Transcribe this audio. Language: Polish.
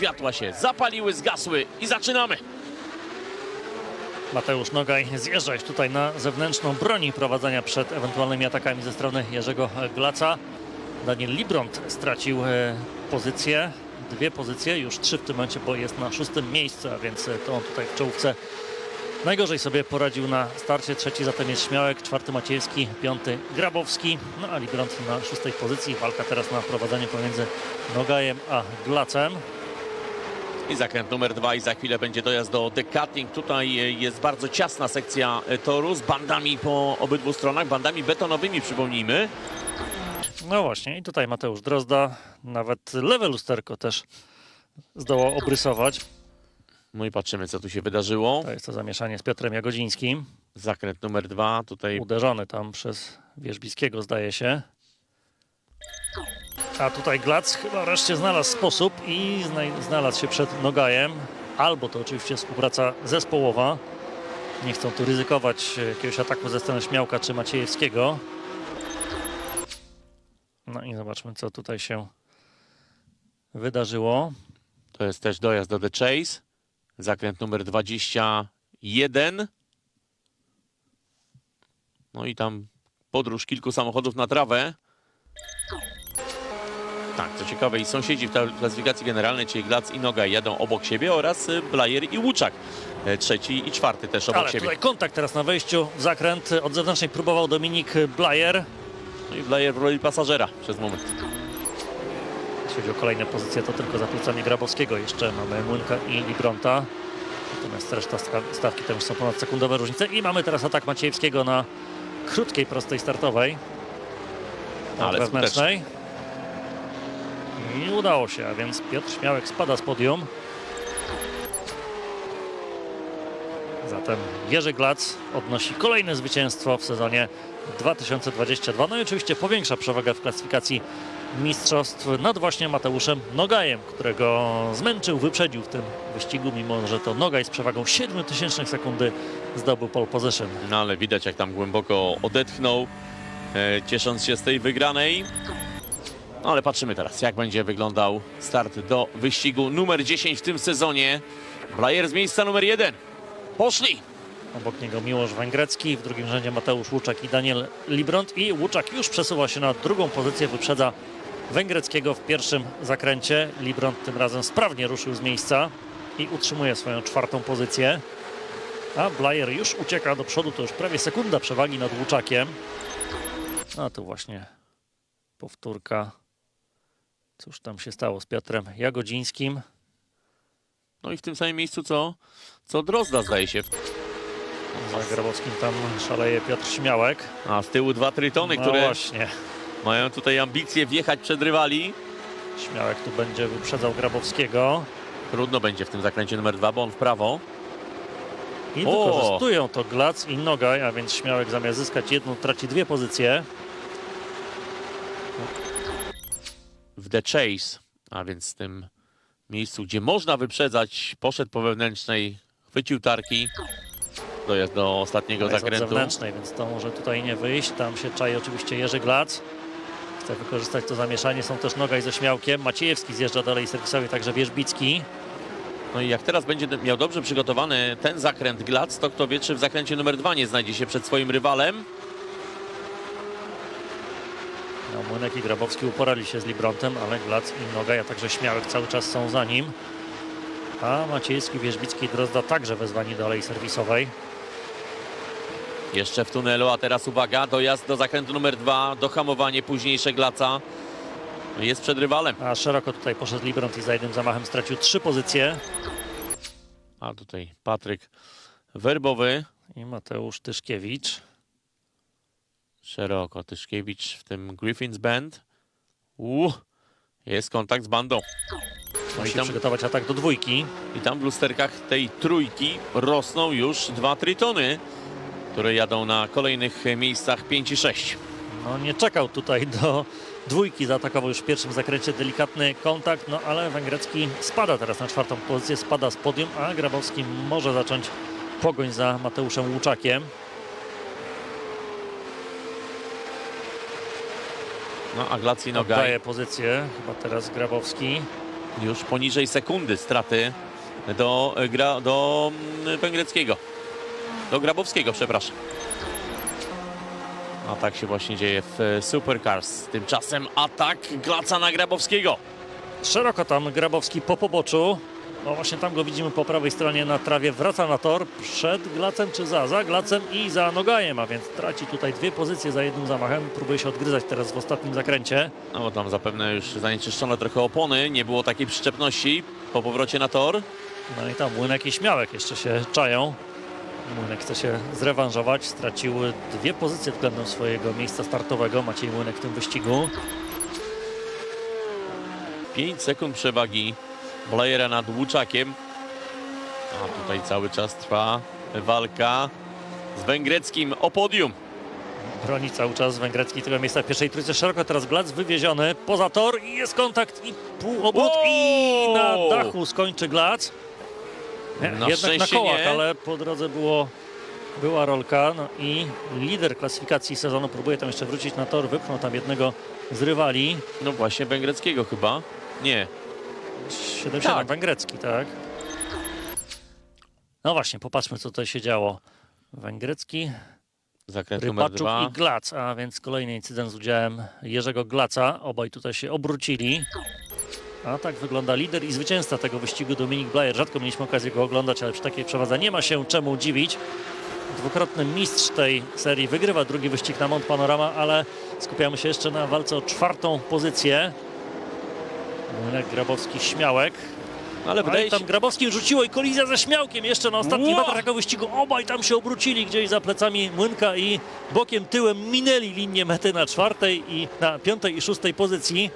światła się zapaliły, zgasły i zaczynamy. Mateusz Nogaj zjeżdża już tutaj na zewnętrzną broni prowadzenia przed ewentualnymi atakami ze strony Jerzego Glaca. Daniel Libront stracił e, pozycję, dwie pozycje, już trzy w tym momencie, bo jest na szóstym miejscu, a więc e, to on tutaj w czołówce najgorzej sobie poradził na starcie. Trzeci zatem jest Śmiałek, czwarty Maciejewski, piąty Grabowski, no a Libront na szóstej pozycji. Walka teraz na prowadzenie pomiędzy Nogajem a Glacem. I zakręt numer dwa i za chwilę będzie dojazd do Decathlon. Tutaj e, jest bardzo ciasna sekcja e, toru z bandami po obydwu stronach, bandami betonowymi przypomnijmy. No właśnie, i tutaj Mateusz Drozda, nawet lewe lusterko też zdołał obrysować. No i patrzymy co tu się wydarzyło. To jest to zamieszanie z Piotrem Jagodzińskim. Zakręt numer dwa, tutaj Uderzony tam przez Wierzbickiego, zdaje się. A tutaj Glac chyba wreszcie znalazł sposób i zna- znalazł się przed Nogajem. Albo to oczywiście współpraca zespołowa. Nie chcą tu ryzykować jakiegoś ataku ze strony Śmiałka czy Maciejewskiego. No i zobaczmy, co tutaj się wydarzyło. to jest też dojazd do The Chase. Zakręt numer 21. No i tam podróż kilku samochodów na trawę. Tak, co ciekawe, i sąsiedzi w klasyfikacji generalnej, czyli Glac i Noga jadą obok siebie oraz y, Blajer i Łuczak. e, Trzeci i czwarty też obok Ale siebie. tutaj kontakt teraz na wejściu w zakręt. Od zewnętrznej próbował Dominik Blajer. No i Blajer w roli pasażera przez moment. Jeśli chodzi o kolejne pozycje, to tylko za plecami Grabowskiego. Jeszcze mamy Młynka i Libronta. Natomiast reszta sta- stawki to już są ponad sekundowe różnice. I mamy teraz atak Maciejewskiego na krótkiej, prostej startowej. Ale wewnętrznej. I udało się, a więc Piotr Śmiałek spada z podium. Zatem Jerzy Glac odnosi kolejne zwycięstwo w sezonie 2022. No i oczywiście powiększa przewagę w klasyfikacji mistrzostw nad właśnie Mateuszem Nogajem, którego zmęczył, wyprzedził w tym wyścigu, mimo że to Nogaj z przewagą 0,07 sekundy zdobył pole position. No ale widać jak tam głęboko odetchnął, e, ciesząc się z tej wygranej. No ale patrzymy teraz, jak będzie wyglądał start do wyścigu numer 10 w tym sezonie. Blajer z miejsca numer 1. Poszli! Obok niego Miłosz Węgrecki, w drugim rzędzie Mateusz Łuczak i Daniel Libront i Łuczak już przesuwa się na drugą pozycję, wyprzedza Węgreckiego w pierwszym zakręcie. Libront tym razem sprawnie ruszył z miejsca i utrzymuje swoją czwartą pozycję. A Blajer już ucieka do przodu, to już prawie sekunda przewagi nad Łuczakiem. A tu właśnie powtórka. Cóż tam się stało z Piotrem Jagodzińskim? No i w tym samym miejscu co, co Drozda zdaje się. Za Grabowskim tam szaleje Piotr Śmiałek. A z tyłu dwa trytony, No które właśnie. mają tutaj ambicje wjechać przed rywali. Śmiałek tu będzie wyprzedzał Grabowskiego. Trudno będzie w tym zakręcie numer 2, bo on w prawo. I wykorzystują to Glac i Nogaj, a więc Śmiałek zamiast zyskać jedną, traci dwie pozycje. W The Chase, a więc w tym miejscu, gdzie można wyprzedzać, poszedł po wewnętrznej, chwycił tarki, dojazd do ostatniego jest zakrętu. zewnętrznej, więc to może tutaj nie wyjść. Tam się czai oczywiście Jerzy Glac. Chce wykorzystać to zamieszanie. Są też Nogaj ze Śmiałkiem. Maciejewski zjeżdża dalej serwisowi, także Wierzbicki. No i jak teraz będzie miał dobrze przygotowany ten zakręt Glac, to kto wie, czy w zakręcie numer dwa nie znajdzie się przed swoim rywalem. No, Młynek i Grabowski uporali się z Librontem, ale Glac i Nogaj, a także Śmiałek cały czas są za nim. A Maciejewski, Wierzbicki i Drozda także wezwani do alei serwisowej. Jeszcze w tunelu, a teraz uwaga, dojazd do zakrętu numer dwa, dohamowanie późniejsze Glaca. Jest przed rywalem. A szeroko tutaj poszedł Libront i za jednym zamachem stracił trzy pozycje. A tutaj Patryk Werbowy, I Mateusz Tyszkiewicz. Szeroko Tyszkiewicz w tym Griffins Band. Uuu, jest kontakt z bandą. No i Musi tam, przygotować atak do dwójki. I tam w lusterkach tej trójki rosną już dwa tritony, które jadą na kolejnych miejscach 5 i 6. No nie czekał tutaj do dwójki, zaatakował już w pierwszym zakręcie delikatny kontakt, no ale Węgrecki spada teraz na czwartą pozycję, spada z podium, a Grabowski może zacząć pogoń za Mateuszem Łuczakiem. No a Glac i Nogaj Oddaje pozycję, chyba teraz Grabowski. Już poniżej sekundy straty do, e, gra, do mm, Węgreckiego. Do Grabowskiego, przepraszam. A tak się właśnie dzieje w e, Supercars. Tymczasem atak Glaca na Grabowskiego. Szeroko tam Grabowski po poboczu. No właśnie tam go widzimy po prawej stronie na trawie. Wraca na tor przed Glacem czy za? Za Glacem i za Nogajem, a więc traci tutaj dwie pozycje za jednym zamachem. Próbuje się odgryzać teraz w ostatnim zakręcie. No bo tam zapewne już zanieczyszczono trochę opony. Nie było takiej przyczepności po powrocie na tor. No i tam Młynek i Śmiałek jeszcze się czają. Młynek chce się zrewanżować. Stracił dwie pozycje względem swojego miejsca startowego. Maciej Młynek w tym wyścigu. 5 sekund przewagi Blajera nad Łuczakiem. A tutaj cały czas trwa walka z Węgreckim o podium. Broni cały czas Węgrecki tego miejsca w pierwszej trójce. Szeroko teraz Glac wywieziony poza tor i jest kontakt i pół obrót i na Wow! dachu skończy Glac. Nie, Na Jednak na kołach, nie. ale po drodze było, była rolka no i lider klasyfikacji sezonu próbuje tam jeszcze wrócić na tor, wypchnął tam jednego z rywali. No właśnie Węgreckiego chyba. Nie. 7-7 Tak. Węgrecki, tak. No właśnie, popatrzmy co tutaj się działo. Węgrecki, Zakręt Rybaczuk i Glac, a więc kolejny incydent z udziałem Jerzego Glaca. Obaj tutaj się obrócili. A tak wygląda lider i zwycięzca tego wyścigu Dominik Blajer. Rzadko mieliśmy okazję go oglądać, ale przy takiej przewadze nie ma się czemu dziwić. Dwukrotny mistrz tej serii wygrywa drugi wyścig na Mont Panorama, ale skupiamy się jeszcze na walce o czwartą pozycję. Młynek Grabowski Śmiałek. Ale Ale wydaje się... tam Grabowski rzuciło i kolizja ze Śmiałkiem jeszcze na ostatnich Ło! metrach wyścigu. Obaj tam się obrócili gdzieś za plecami Młynka i bokiem tyłem minęli linię mety na czwartej i na piątej i szóstej pozycji.